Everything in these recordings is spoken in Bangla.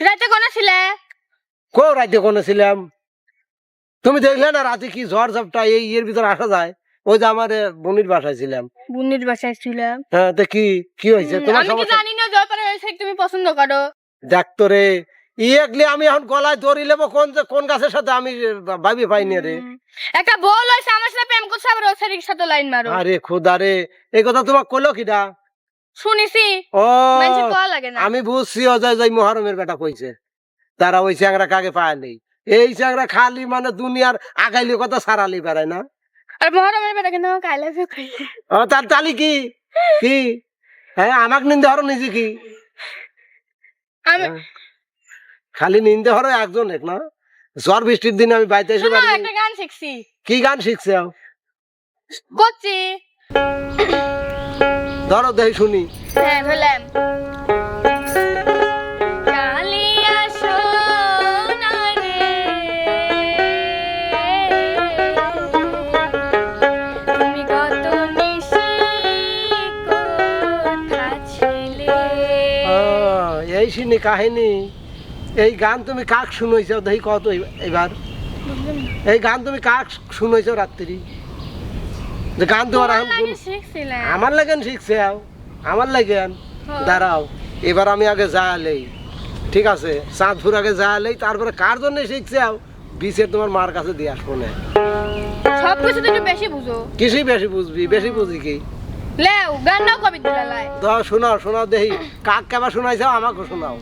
রাতে কোন ছিলে কো রাতে কোনে ছিলাম তুমি দেখলে না রাতে কি ঝড় ঝাপটা এই ইয়ের ভিতর আসা যায়? ওই যে আমার বোনির বাসায় ছিলাম বুনির বাসায় ছিলাম হ্যাঁ তো কি কি হয়েছে তোমার আমি জানি না তুমি পছন্দ করো দেখতো রে ইয়েগলি আমি এখন গলায় দড়ি লেবো কোন যে- কোন গাছের সাথে আমি ভাবি পাইনি রে? একটা বল হয়েছে আমার সাথে প্রেম করছে আবার ওর সাথে লাইন মারো আরে খোদা রে এই কথা তোমার কইলো কিটা শুনিছি। ও মানুষের কল লাগে না। আমি বুঝছি ও যে যে মহরমের বেটা কইছে তারা ওই চ্যাংরা কাকে পায় নেই। এই চ্যাংরা খালি মানে দুনিয়ার আগাইলি কথা সারালি পারে না। আর মহরমের বেটা কিন্তু আমাকে আই লাভ ইউ কইছে ও তার তালি কি? কি? হ্যাঁ আমাক নিন্দে হরো নিজে কি? আমি। খালি নিন্দে হরো একজন এক না? ঝড় বৃষ্টির দিন আমি বাইতে এসে বাড়ি একটা গান শিখছি কি গান শিখছে করছি ধরো দেখি শুনি। হ্যাঁ বললাম এই শুনি কাহিনী। এই গান তুমি কাক শুনাইছ? দেখি কত এবার। এই গান তুমি কাক শুনাইছ রাত্রি? যে গান তোমার আমার লাগেন শিখছে আমার লাগেন। দাঁড়াও এবার আমি আগে যা আলেই ঠিক আছে? চাঁদপুর আগে যা আলেই তারপরে কার জন্য শিখছে বিচে তোমার মার কাছে দিয়ে আসব না। সব কিছু তো একটু বেশি বুঝো। কিছুই বেশি বুঝবি বেশি বুঝি কি? লেও গান নাও কবিতা লাই তো শোনাও শোনাও দেখি। কাক কেবা শোনাইছ আমাকে শোনাও।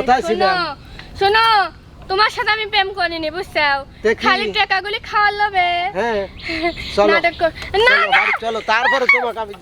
কোথায় শোনো ছিলাম শোনো তোমার সাথে আমি প্রেম করিনি বুঝছ খালি টাকাগুলি খাওয়ার লোভে। হ্যাঁ চলো। নাটক না চলো তারপরে তোমাকে আমি